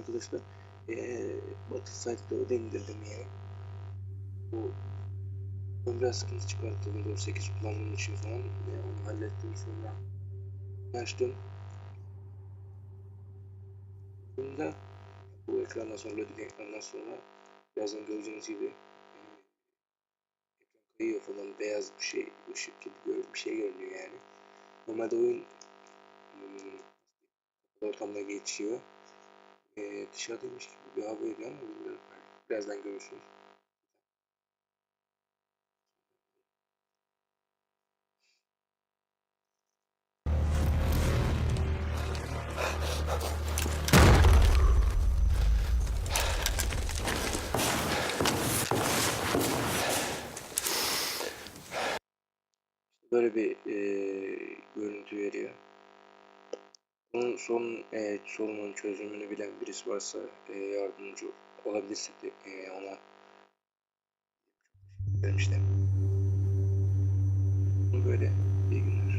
arkadaşlar. Ee, Battlesite'da o indirdim yani. Bu ben biraz sıkıntı çıkarttı Windows 8 kullandığım için falan. Ee, onu hallettim sonra açtım. Bunda bu ekrandan sonra loading ekrandan sonra birazdan göreceğiniz gibi ekran kayıyor falan beyaz bir şey ışık gibi gör, bir şey görünüyor yani. Normalde oyun hmm, ortamda geçiyor. E, dışarıdaymış gibi bir hava veriyor ama bilmiyorum. Birazdan görürsünüz. Böyle bir e, görüntü veriyor. Bunun son e, sorunun çözümünü bilen birisi varsa e, yardımcı olabilirse de e, ona demiştim. Böyle iyi günler.